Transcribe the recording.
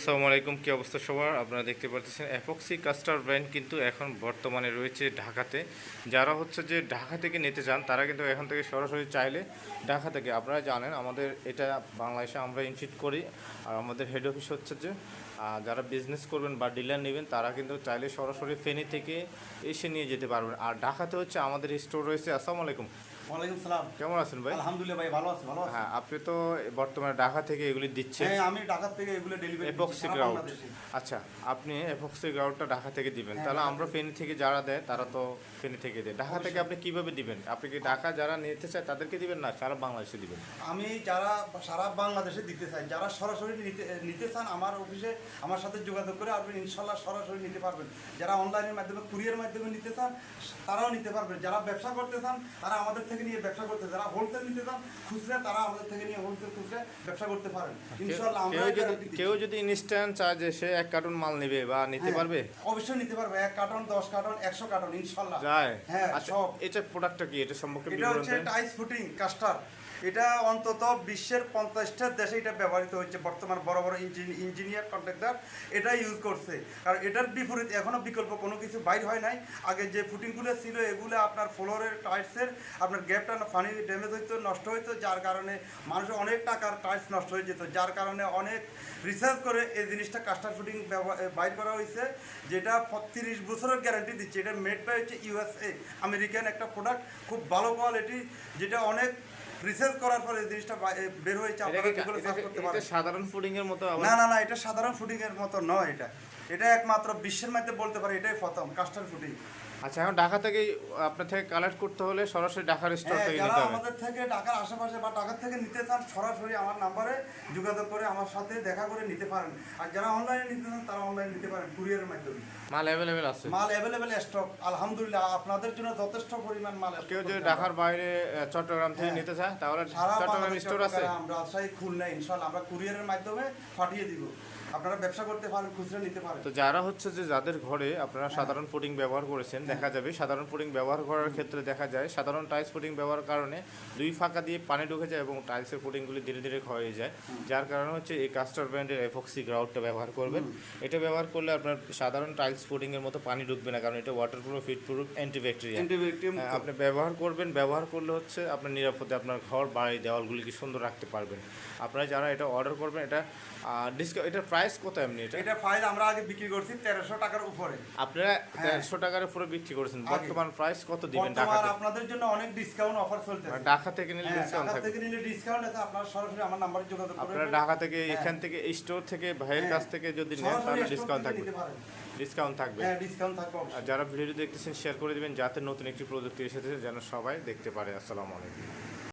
আসসালামু আলাইকুম, কি অবস্থা সবার? আপনারা দেখতে পাচ্ছেন অ্যাপক্সি কাস্টার ব্র্যান্ড কিন্তু এখন বর্তমানে রয়েছে ঢাকাতে। যারা হচ্ছে যে ঢাকা থেকে নিতে চান, তারা কিন্তু এখন থেকে সরাসরি চাইলে ঢাকা থেকে। আপনারা জানেন, আমাদের এটা বাংলাদেশে আমরা ইনফিট করি, আর আমাদের হেড অফিস হচ্ছে যে যারা বিজনেস করবেন বা ডিলার নেবেন, তারা কিন্তু চাইলে সরাসরি ফেনী থেকে এসে নিয়ে যেতে পারবেন। আর ঢাকাতে হচ্ছে আমাদের স্টোর রয়েছে, আসসালামু আলাইকুম। ওয়ালাইকুম সালাম। কেমন আছেন ভাই? আলহামদুলিল্লাহ ভাই ভালো আছি ভালো আছি। হ্যাঁ আপনি তো বর্তমানে ঢাকা থেকে এগুলি দিচ্ছেন। হ্যাঁ আমি ঢাকা থেকে এগুলো ডেলিভারি এপক্সি গ্রাউন্ড আচ্ছা আপনি এপক্সি গ্রাউন্ডটা ঢাকা থেকে দিবেন। হ্যাঁ, তাহলে আমরা ফেনী থেকে যারা দেয় তারা তো ফেনী থেকে দেয়। ঢাকা থেকে আপনি কীভাবে দিবেন? আপনি কি ঢাকা যারা নিতে চায় তাদেরকে দিবেন না সারা বাংলাদেশে দিবেন? আমি যারা সারা বাংলাদেশে দিতে চাই যারা সরাসরি নিতে নিতে চান আমার অফিসে আমার সাথে যোগাযোগ করে আপনি ইনশাল্লাহ সরাসরি নিতে পারবেন। যারা অনলাইনের মাধ্যমে কুরিয়ার মাধ্যমে নিতে চান তারাও নিতে পারবেন। যারা ব্যবসা করতে চান তারা আমাদের থেকে নিয়ে ব্যবসা করতে যারা হোলসেল নিতে চান খুচরা তারা আমাদের থেকে নিয়ে হোলসেল খুচরা ব্যবসা করতে পারেন। ইনশাআল্লাহ আমরা কেউ যদি ইনস্ট্যান্ট চার্জ এসে এক কার্টুন মাল নেবে বা নিতে হ্যাঁ, পারবে? অবশ্যই নিতে পারবে। এক কার্টন দশ কার্টন একশো কার্টন ইনশাল্লাহ যায়। হ্যাঁ আচ্ছা সব। এটা প্রোডাক্টটা কি? এটা সম্পর্কে এটা হচ্ছে টাইস ফুটিং কাস্টার এটা অন্তত বিশ্বের পঞ্চাশটা দেশে এটা ব্যবহৃত হচ্ছে বর্তমান বড় বড় ইঞ্জিনিয়ার কন্ট্রাক্টর এটা ইউজ করছে। কারণ এটার বিপরীত এখনও বিকল্প কোনো কিছু বাইর হয় নাই। আগে যে ফুটিংগুলো ছিল, এগুলো আপনার ফ্লোরের টাইলসের আপনার গ্যাপটা ফানি ড্যামেজ হইতো, নষ্ট হইতো, যার কারণে মানুষের অনেক টাকার টাইলস নষ্ট হয়ে যেত। যার কারণে অনেক রিসার্চ করে এই জিনিসটা কাস্টার ফুটিং বাইর করা হয়েছে, যেটা তিরিশ বছরের গ্যারান্টি দিচ্ছে। এটা মেড বাই হচ্ছে ইউএসএ আমেরিকান একটা প্রোডাক্ট খুব ভালো কোয়ালিটি যেটা অনেক রিসার্চ করার পরে এই জিনিসটা বের হয়েছে আপনারা কি- গুগলে সার্চ করতে পারেন। সাধারণ ফুডিং এর মতো না না না এটা সাধারণ ফুডিং এর মতো নয় এটা। এটা একমাত্র বিশ্বের মধ্যে বলতে পারে এটাই প্রথম কাস্টার ফুডিং আচ্ছা এখন ঢাকা থেকে আপনার থেকে কালেক্ট করতে হলে সরাসরি ঢাকার স্টোর হ্যাঁ, থেকে যারা নিতে হবে। আমাদের থেকে ঢাকার আশেপাশে বা ঢাকার থেকে নিতে চান সরাসরি আমার নাম্বারে যোগাযোগ করে আমার সাথে দেখা করে নিতে পারেন। আর যারা অনলাইনে নিতে চান তারা অনলাইনে নিতে পারেন কুরিয়ারের মাধ্যমে। মাল অ্যাভেলেবেল আছে। মাল অ্যাভেলেবেল স্টক আলহামদুলিল্লাহ আপনাদের জন্য যথেষ্ট পরিমাণ মাল কেউ যদি ঢাকার বাইরে চট্টগ্রাম থেকে হ্যাঁ। নিতে চায় তাহলে চট্টগ্রাম স্টোর আছে। চট্টগ্রাম, রাজশাহী খুলনা ইনশাল্লাহ আমরা কুরিয়ারের মাধ্যমে পাঠিয়ে দিব। আপনারা ব্যবসা করতে পারেন খুচরা নিতে পারেন। তো যারা হচ্ছে যে যাদের ঘরে আপনারা সাধারণ ফুডিং ব্যবহার করেছেন দেখা যাবে। সাধারণ ফুডিং ব্যবহার করার ক্ষেত্রে দেখা যায় সাধারণ টাইলস ফুডিং ব্যবহার কারণে দুই ফাঁকা দিয়ে পানি ঢুকে যায় এবং টাইলসের ফুডিংগুলি ধীরে ধীরে ক্ষয় হয়ে যায়। যার কারণে হচ্ছে এই কাস্টার ব্র্যান্ডের এফক্সি গ্রাউডটা ব্যবহার করবেন। এটা ব্যবহার করলে আপনার সাধারণ টাইলস ফুডিং এর মতো পানি ঢুকবে না কারণ এটা waterproof heatproof antibacteria antibiotic হ্যাঁ, আপনি ব্যবহার করবেন ব্যবহার করলে হচ্ছে আপনার নিরাপদে আপনার ঘর বাড়ি দেওয়ালগুলিকে সুন্দর রাখতে পারবেন। আপনারা যারা এটা অর্ডার করবেন এটা ডিসকাউন্ট এটার প্রাইস কত এমনি এটা? এটা ফাইল আমরা আগে বিক্রি করছি তেরোশো টাকার উপরে। আপনারা হ্যাঁ। দেড়শো টাকার উপরে বিক্রি করেছেন বর্তমান প্রাইস কত দিবেন ঢাকা ঢাকাতে? আপনাদের জন্য অনেক ডিসকাউন্ট অফার চলতেছে। মানে ঢাকা থেকে নিলে ডিসকাউন্ট ডিসকাউন্ট ঢাকা থেকে নিলে ডিসকাউন্ট আছে আপনারা সরাসরি আমার নম্বরে যোগাযোগ আপনারা ঢাকা থেকে হ্যাঁ। এখান থেকে স্টোর থেকে ভাইয়ের হ্যাঁ। কাছ থেকে যদি নেন তাহলে ডিসকাউন্ট থাকবে। ডিসকাউন্ট থাকবে। হ্যাঁ ডিসকাউন্ট থাকবে আর যারা ভিডিও দেখতেছেন শেয়ার করে দিবেন যাতে নতুন একটি প্রযুক্তি এসেছে যেন সবাই দেখতে পারে। আসসালামু আলাইকুম।